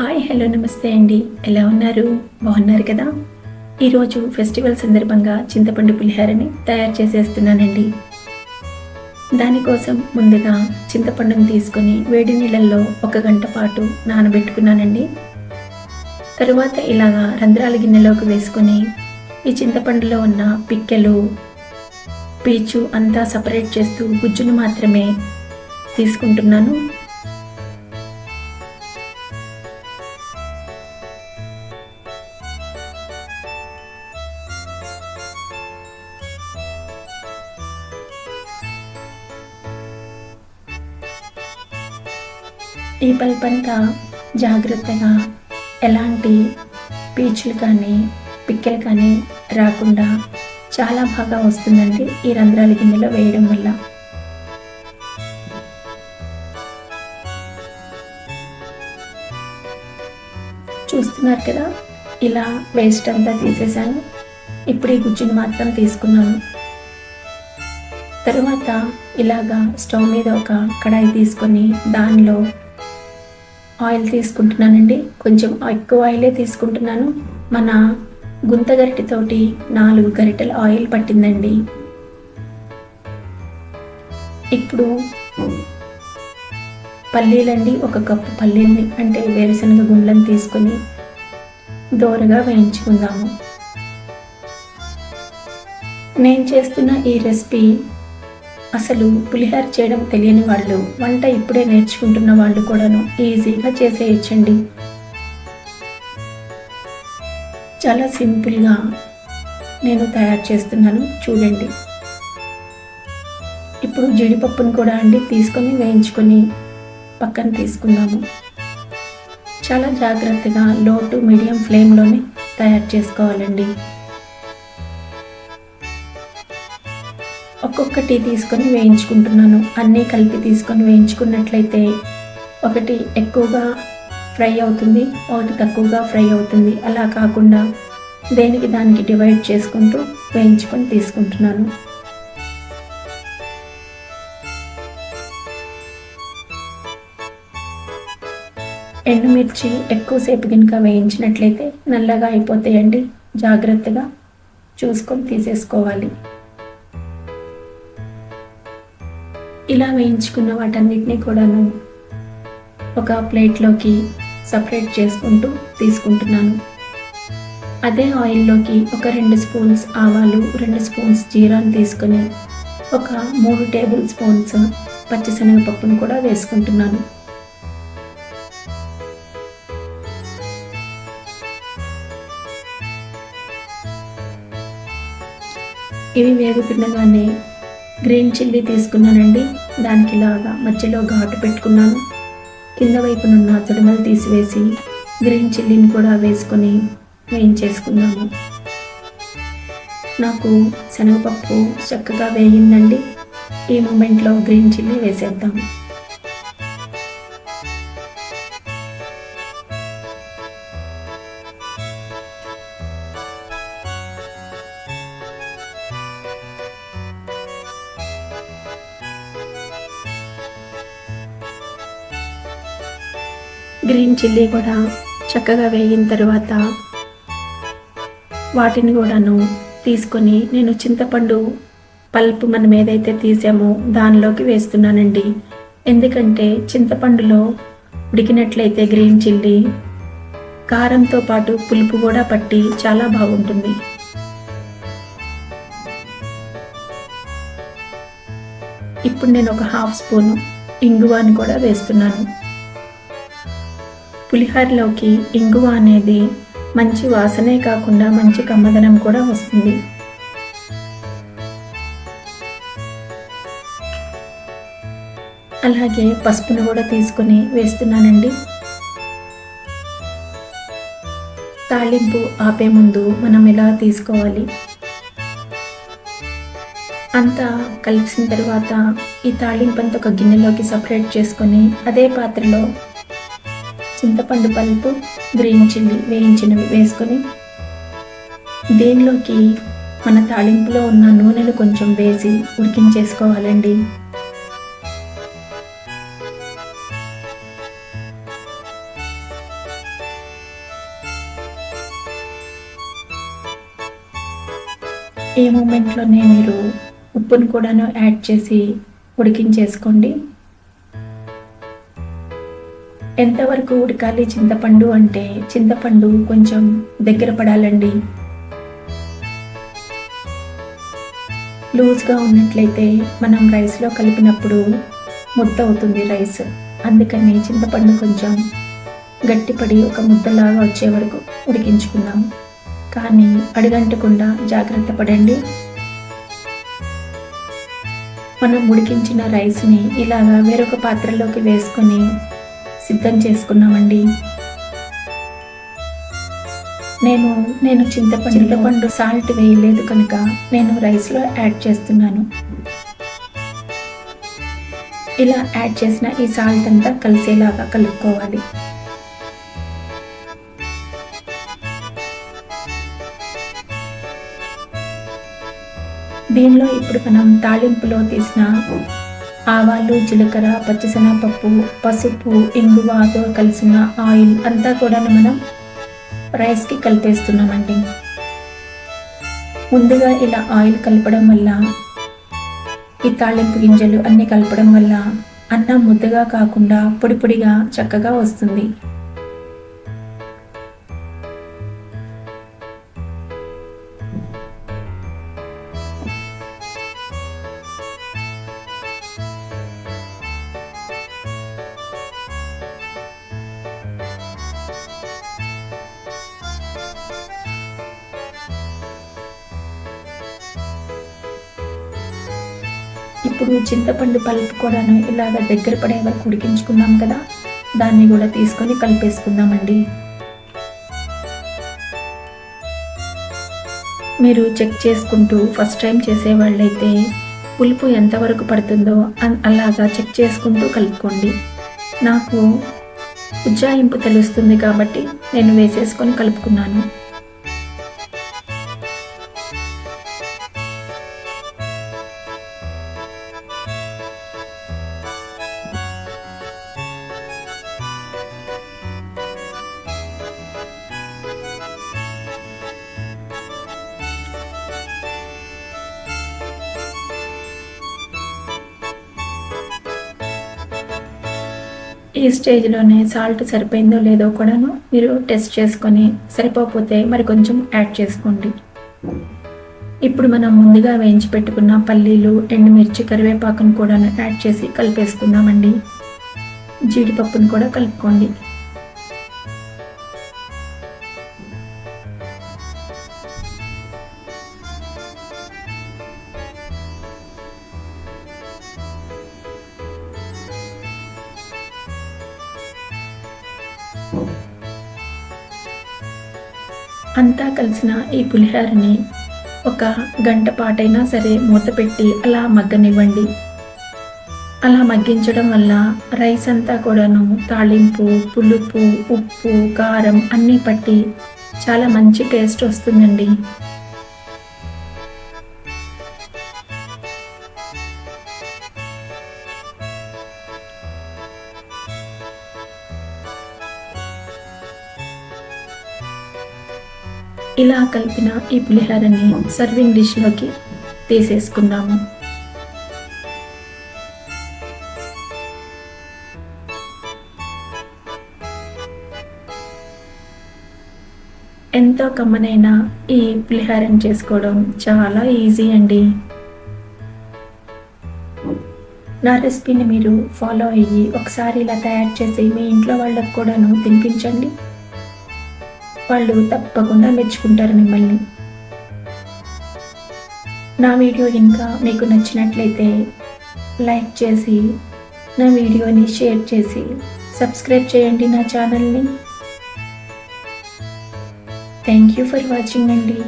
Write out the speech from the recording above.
Hi hello నమస్తే అండి. ఎలా ఉన్నారు? బాగున్నారు కదా? ఈరోజు ఫెస్టివల్ సందర్భంగా చింతపండు పులిహారని తయారు చేసేస్తున్నానండి. దానికోసం ముందుగా చింతపండుని తీసుకొని వేడి నీళ్ళల్లో ఒక గంట పాటు నానబెట్టుకున్నానండి. తరువాత ఇలాగా రంధ్రాల గిన్నెలోకి వేసుకొని ఈ చింతపండులో ఉన్న పిక్కెలు పీచు అంతా సపరేట్ చేస్తూ గుజ్జును మాత్రమే తీసుకుంటున్నాను. ఈ పల్పంతా జాగ్రత్తగా ఎలాంటి పీచులు కానీ పిక్కలు కానీ రాకుండా చాలా బాగా వస్తుందండి ఈ రంధ్రాల గిన్నెలో వేయడం వల్ల. చూస్తున్నారు కదా ఇలా వేస్ట్ అంతా తీసేసాను ఇప్పుడు ఈ గుజ్జును మాత్రం తీసుకున్నాను. తరువాత ఇలాగా స్టవ్ మీద ఒక కడాయి తీసుకొని దానిలో ఆయిల్ తీసుకుంటున్నానండి. కొంచెం ఎక్కువ ఆయిలే తీసుకుంటున్నాను. మన గుంత గరిటెతోటి నాలుగు గరిటెల ఆయిల్ పట్టిందండి. ఇప్పుడు పల్లీలండి. ఒక కప్పు పల్లీల్ని అంటే వేరుశనగ గుండ్లను తీసుకొని దోరగా వేయించుకుందాము. నేను చేస్తున్న ఈ రెసిపీ అసలు పులిహోర చేయడం తెలియని వాళ్ళు వంట ఇప్పుడే నేర్చుకుంటున్న వాళ్ళు కూడాను ఈజీగా చేసేయచ్చండి. చాలా సింపుల్గా నేను తయారు చేస్తున్నాను చూడండి. ఇప్పుడు జీడిపప్పును కూడా అండి తీసుకొని వేయించుకొని పక్కన తీసుకుందాము. చాలా జాగ్రత్తగా లో టు మీడియం ఫ్లేమ్లోనే తయారు చేసుకోవాలండి. ఒక్కొక్కటి తీసుకొని వేయించుకుంటున్నాను. అన్నీ కలిపి తీసుకొని వేయించుకున్నట్లయితే ఒకటి ఎక్కువగా ఫ్రై అవుతుంది ఒకటి తక్కువగా ఫ్రై అవుతుంది. అలా కాకుండా దేనికి దానికి డివైడ్ చేసుకుంటూ వేయించుకొని తీసుకుంటున్నాను. ఎండుమిర్చి ఎక్కువసేపు కనుక వేయించినట్లయితే నల్లగా అయిపోతాయండి. జాగ్రత్తగా చూసుకొని తీసేసుకోవాలి. ఇలా వేయించుకున్న వాటన్నిటినీ కూడాను ఒక ప్లేట్లోకి సపరేట్ చేసుకుంటూ తీసుకుంటున్నాను. అదే ఆయిల్లోకి ఒక రెండు స్పూన్స్ ఆవాలు రెండు స్పూన్స్ జీరాను తీసుకొని ఒక మూడు టేబుల్ స్పూన్స్ పచ్చిశనగపప్పును కూడా వేసుకుంటున్నాను. ఇవి వేగుతుండగానే గ్రీన్ చిల్లీ తీసుకున్నానండి. దానికి ఇలాగా మధ్యలో ఘాటు పెట్టుకున్నాను. కింద వైపునున్న తొడిమలు తీసివేసి గ్రీన్ చిల్లీని కూడా వేసుకొని వేయించేసుకున్నాము నాకు శనగపప్పు చక్కగా వేగిందండి. ఈ మూమెంట్లో గ్రీన్ చిల్లీ వేసేద్దాం. గ్రీన్ చిల్లీ కూడా చక్కగా వేగిన తర్వాత వాటిని కూడాను తీసుకొని నేను చింతపండు పల్పు మనం ఏదైతే తీసామో దానిలోకి వేస్తున్నానండి. ఎందుకంటే చింతపండులో ఉడికినట్లయితే గ్రీన్ చిల్లీ కారంతో పాటు పులుపు కూడా పట్టి చాలా బాగుంటుంది. ఇప్పుడు నేను ఒక హాఫ్ స్పూన్ ఇంగువాని కూడా వేస్తున్నాను. పులిహోరలోకి ఇంగువ అనేది మంచి వాసనే కాకుండా మంచి కమ్మదనం కూడా వస్తుంది. అలాగే పసుపును కూడా తీసుకొని వేస్తున్నానండి. తాళింపు ఆపే ముందు మనం ఇలా తీసుకోవాలి? అంతా కలిసిన తర్వాత ఈ తాలింపు అంతా ఒక గిన్నెలోకి సపరేట్ చేసుకొని అదే పాత్రలో చింతపండు పలుపు గ్రీన్ చిల్లీ వేయించినవి వేసుకొని దీనిలోకి మన తాళింపులో ఉన్న నూనెను కొంచెం వేసి ఉడికించేసుకోవాలండి. ఈ మూమెంట్లోనే మీరు ఉప్పును కూడాను యాడ్ చేసి ఉడికించేసుకోండి. ఎంతవరకు ఉడకాలి చింతపండు అంటే చింతపండు కొంచెం దగ్గర పడాలండి. లూజ్గా ఉన్నట్లయితే మనం రైస్లో కలిపినప్పుడు ముద్ద అవుతుంది రైస్. అందుకని చింతపండు కొంచెం గట్టిపడి ఒక ముద్దలాగా వచ్చే వరకు ఉడికించుకుందాం. కానీ అడిగంటకుండా జాగ్రత్త పడండి. మనం ఉడికించిన రైస్ని ఇలాగా వేరొక పాత్రలోకి వేసుకొని సిద్ధం చేసుకున్నామండి. నేను నేను చింతపండు చింతపండు. సాల్ట్ వేయలేదు కనుక నేను రైస్లో యాడ్ చేస్తున్నాను. ఇలా యాడ్ చేసిన ఈ సాల్ట్ అంతా కలిసేలాగా కలుపుకోవాలి. దీనిలో ఇప్పుడు మనం తాలింపులో తీసిన ఆవాలు జీలకర్ర పచ్చిసెనగపప్పు పసుపు ఇంగువతో కలిసిన ఆయిల్ అంతా కూడా మనం రైస్కి కలిపేస్తున్నామండి. ముందుగా ఇలా ఆయిల్ కలపడం వల్ల ఈ తాళింపు గింజలు అన్నీ కలపడం వల్ల అన్నం ముద్దగా కాకుండా పొడి పొడిగా చక్కగా వస్తుంది. ఇప్పుడు చింతపండు పలుపు కూడాను ఇలాగ దగ్గర పడే వరకు ఉడికించుకున్నాం కదా దాన్ని కూడా తీసుకొని కలిపేసుకుందామండి. మీరు చెక్ చేసుకుంటూ ఫస్ట్ టైం చేసేవాళ్ళైతే పులుపు ఎంతవరకు పడుతుందో అలాగా చెక్ చేసుకుంటూ కలుపుకోండి. నాకు ఉజ్జాయింపు తెలుస్తుంది కాబట్టి నేను వేసేసుకొని కలుపుకున్నాను. ఈ స్టేజ్లోనే సాల్ట్ సరిపోయిందో లేదో కూడాను మీరు టెస్ట్ చేసుకొని సరిపోకపోతే మరి కొంచెం యాడ్ చేసుకోండి. ఇప్పుడు మనం ముందుగా వేయించి పెట్టుకున్న పల్లీలు ఎండుమిర్చి కరివేపాకును కూడా యాడ్ చేసి కలిపేసుకుందామండి. జీడిపప్పును కూడా కలుపుకోండి. అంతా కలిసిన ఈ పులిహోరని ఒక గంట పాటైనా సరే మూత పెట్టి అలా మగ్గనివ్వండి. అలా మగ్గించడం వల్ల రైస్ అంతా కూడాను తాళింపు పులుపు ఉప్పు కారం అన్నీ పట్టి చాలా మంచి టేస్ట్ వస్తుందండి. ఇలా కలిపిన ఈ పులిహోరని సర్వింగ్ డిష్లోకి తీసేసుకుందాము ఎంతో కమ్మనైన ఈ పులిహారం చేసుకోవడం చాలా ఈజీ అండి. నా రెసిపీని మీరు ఫాలో అయ్యి ఒకసారి ఇలా తయారు చేసి మీ ఇంట్లో వాళ్ళకు కూడాను తినిపించండి. వాళ్ళు తప్పకుండా మెచ్చుకుంటారు మిమ్మల్ని. నా వీడియో ఇంకా మీకు నచ్చినట్లయితే లైక్ చేసి నా వీడియోని షేర్ చేసి సబ్స్క్రైబ్ చేయండి నా ఛానల్ని. థ్యాంక్ యూ ఫర్ వాచింగ్ అండి.